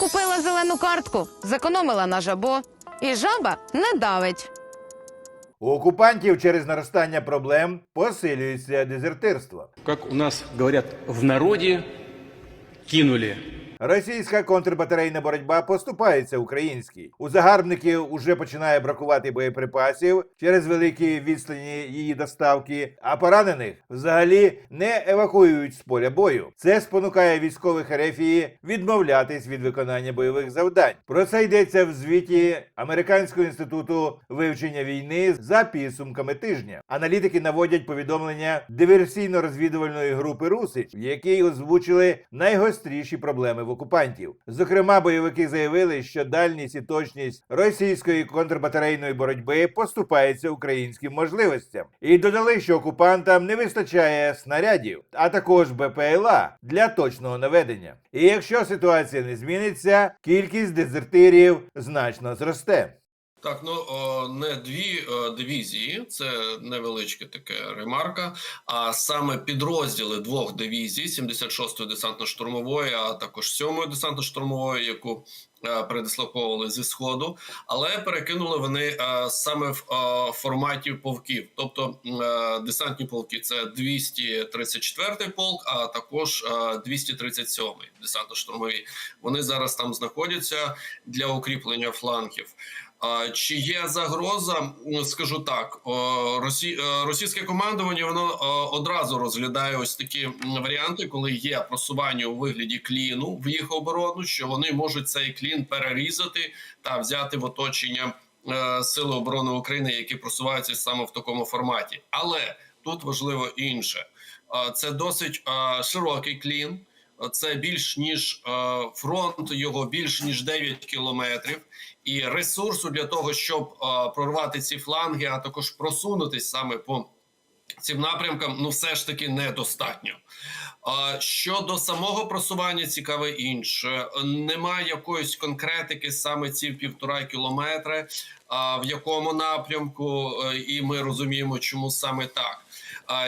Купила зелену картку, зекономила на жабо, і жаба не давить. У окупантів через наростання проблем посилюється дезертирство. Як у нас говорять в народі, кинули. Російська контрбатарейна боротьба поступається українській. У загарбників уже починає бракувати боєприпасів через великі відстані її доставки, а поранених взагалі не евакуюють з поля бою. Це спонукає військових Ерефії відмовлятись від виконання бойових завдань. Про це йдеться в звіті Американського інституту вивчення війни за підсумками тижня. Аналітики наводять повідомлення диверсійно-розвідувальної групи Руси, в якій озвучили найгостріші проблеми в окупантів. Зокрема, бойовики заявили, що дальність і точність російської контрбатарейної боротьби поступається українським можливостям, і додали, що окупантам не вистачає снарядів, а також БПЛА для точного наведення. І якщо ситуація не зміниться, кількість дезертирів значно зросте. Так, ну не дві е, дивізії, це невеличка така ремарка. А саме підрозділи двох дивізій: 76-ї десантно-штурмової, а також 7-ї десантно-штурмової, яку е, передислоковували зі сходу, але перекинули вони е, саме в е, форматі полків. Тобто десантні полки це 234-й полк, а також е, 237-й десантно-штурмові. Вони зараз там знаходяться для укріплення флангів. Чи є загроза? Скажу так: е, російське командування воно одразу розглядає ось такі варіанти, коли є просування у вигляді кліну в їх оборону, що вони можуть цей клін перерізати та взяти в оточення е, сили оборони України, які просуваються саме в такому форматі. Але тут важливо інше: Е, це досить широкий клін. Це більш ніж е, фронт його більш ніж 9 кілометрів, і ресурсу для того, щоб е, прорвати ці фланги, а також просунутись саме по цим напрямкам, ну все ж таки недостатньо. Щодо самого просування, цікаве інше. Немає якоїсь конкретики саме ці півтора кілометри, в якому напрямку, е, і ми розуміємо, чому саме так.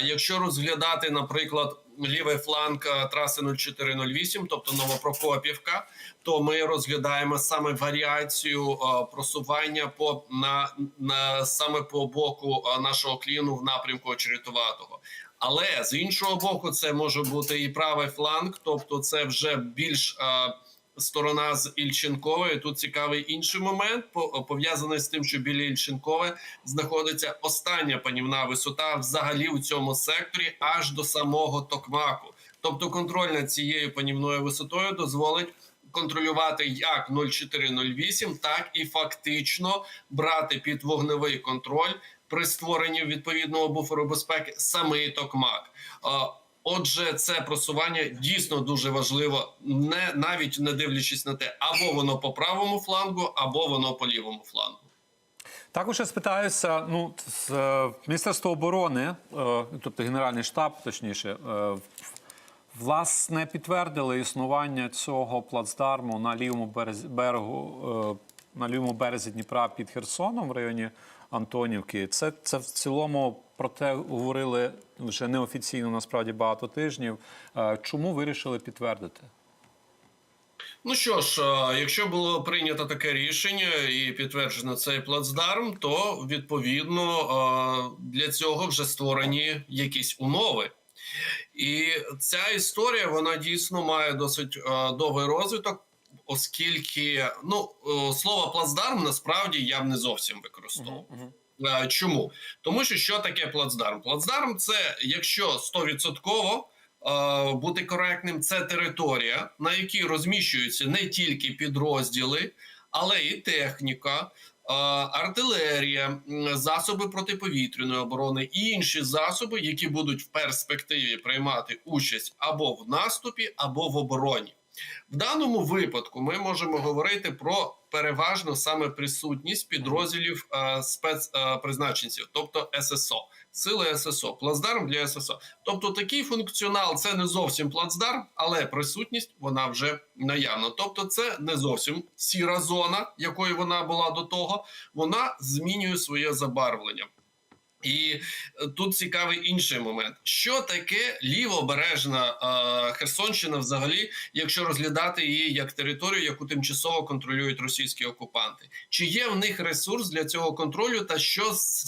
Якщо розглядати, наприклад, лівий фланг е, траси 0408, тобто Новопрокопівка, то ми розглядаємо саме варіацію е, просування по на, на саме по боку нашого кліну в напрямку очеретуватого. Але з іншого боку, це може бути і правий фланг, тобто це вже більш е, сторона з Ільченкової. Тут цікавий інший момент, по- пов'язаний з тим, що біля Ільченкове знаходиться остання панівна висота взагалі у цьому секторі, аж до самого Токмаку. Тобто, контроль над цією панівною висотою дозволить. Контролювати як 0408, так і фактично брати під вогневий контроль при створенні відповідного буферу безпеки самий Токмак. Отже, це просування дійсно дуже важливо, не навіть не дивлячись на те, або воно по правому флангу, або воно по лівому флангу. Також я спитаюся, ну з е, Міністерства оборони, е, тобто Генеральний штаб, точніше, е, власне підтвердили існування цього плацдарму на лівому березі берегу, на лівому березі Дніпра під Херсоном в районі Антонівки. Це, це в цілому про те говорили вже неофіційно насправді багато тижнів. Е, Чому вирішили підтвердити? Ну що ж, е, якщо було прийнято таке рішення і підтверджено цей плацдарм, то відповідно е, для цього вже створені якісь умови. І ця історія вона дійсно має досить довгий розвиток, оскільки ну е, слово плацдарм насправді я б не зовсім використовував. Е, Чому? Тому що що таке плацдарм? Плацдарм це якщо стовідсотково е, бути коректним, це територія, на якій розміщуються не тільки підрозділи, але і техніка, артилерія, засоби протиповітряної оборони і інші засоби, які будуть в перспективі приймати участь або в наступі, або в обороні. В даному випадку ми можемо говорити про переважно саме присутність підрозділів е, спецпризначенців, тобто ССО, сили ССО, плацдарм для ССО. Тобто такий функціонал це не зовсім плацдарм, але присутність вона вже наявна. Тобто, це не зовсім сіра зона, якою вона була до того. Вона змінює своє забарвлення. І е, тут цікавий інший момент: що таке лівобережна е, Херсонщина, взагалі, якщо розглядати її як територію, яку тимчасово контролюють російські окупанти? Чи є в них ресурс для цього контролю, та що з,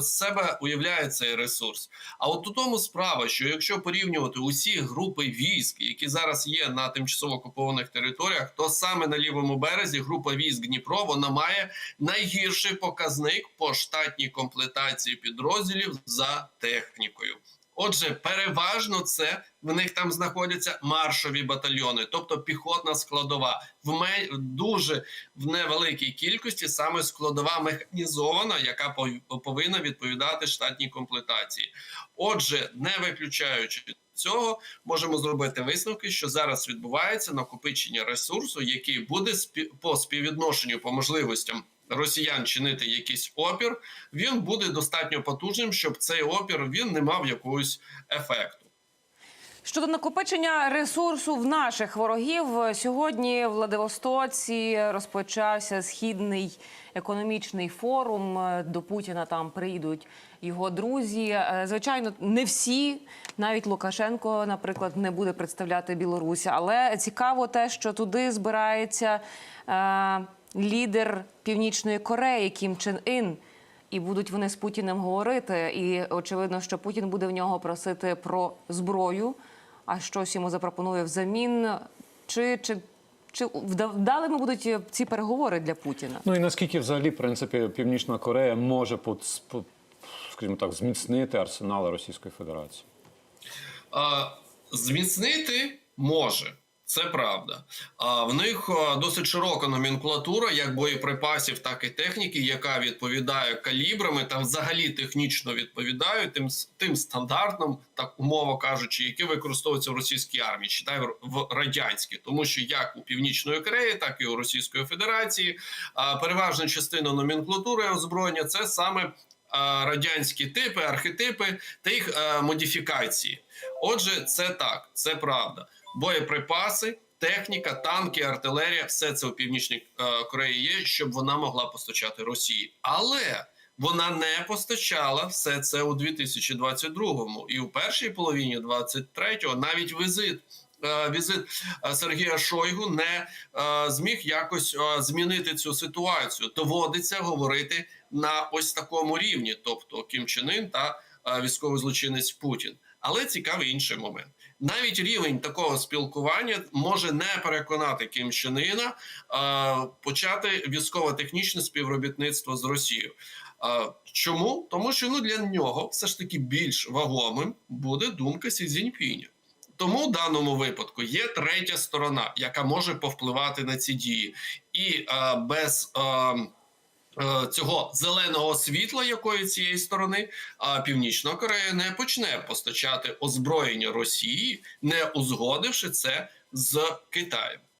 з себе уявляє цей ресурс? А от у тому справа, що якщо порівнювати усі групи військ, які зараз є на тимчасово окупованих територіях, то саме на лівому березі група військ Дніпро вона має найгірший показник по штатній комплектації підрозділів за технікою. Отже, переважно це в них там знаходяться маршові батальйони, тобто піхотна складова, в ме- дуже в невеликій кількості саме складова механізована, яка пов- повинна відповідати штатній комплектації. Отже, не виключаючи цього, можемо зробити висновки, що зараз відбувається накопичення ресурсу, який буде спі- по співвідношенню по можливостям росіян чинити якийсь опір. Він буде достатньо потужним, щоб цей опір він не мав якогось ефекту. Щодо накопичення ресурсу в наших ворогів, сьогодні в Владивостоці розпочався східний економічний форум. До Путіна там прийдуть його друзі. Е, Звичайно, не всі, навіть Лукашенко, наприклад, не буде представляти Білорусь. Але цікаво те, що туди збирається е, лідер Північної Кореї Кім Чен Ін. І будуть вони з Путіним говорити. І очевидно, що Путін буде в нього просити про зброю, а щось йому запропонує взамін. Чи, чи, чи вда- вдалими будуть ці переговори для Путіна? Ну і наскільки взагалі, в принципі, Північна Корея може, поц- по- скажімо так, зміцнити арсенали Російської Федерації? А, зміцнити може. Це правда. А в них досить широка номенклатура як боєприпасів, так і техніки, яка відповідає калібрами та взагалі технічно відповідає тим, тим стандартам, так умово кажучи, які використовуються в російській армії, читай в- радянській, тому що як у Північної Кореї, так і у Російської Федерації переважна частина номенклатури озброєння це саме радянські типи, архетипи та їх а, модифікації. Отже, це так, це правда. Боєприпаси, техніка, танки, артилерія все це у північній е, Кореї є, щоб вона могла постачати Росії. Але вона не постачала все це у 2022-му. І у першій половині 23-го навіть візит. е, Візит е, Сергія Шойгу не зміг якось змінити цю ситуацію. Доводиться говорити на ось такому рівні, тобто Кім Чен Ін та військовий злочинець Путін. Але цікавий інший момент. Навіть рівень такого спілкування може не переконати Кім Чен Іна почати військово-технічне співробітництво з Росією. Чому? Тому що ну для нього все ж таки більш вагомим буде думка Сі Цзіньпіня. Тому в даному випадку є третя сторона, яка може повпливати на ці дії, і е, без е, цього зеленого світла, якої цієї сторони, а Північна Корея не почне постачати озброєння Росії, не узгодивши це з Китаєм.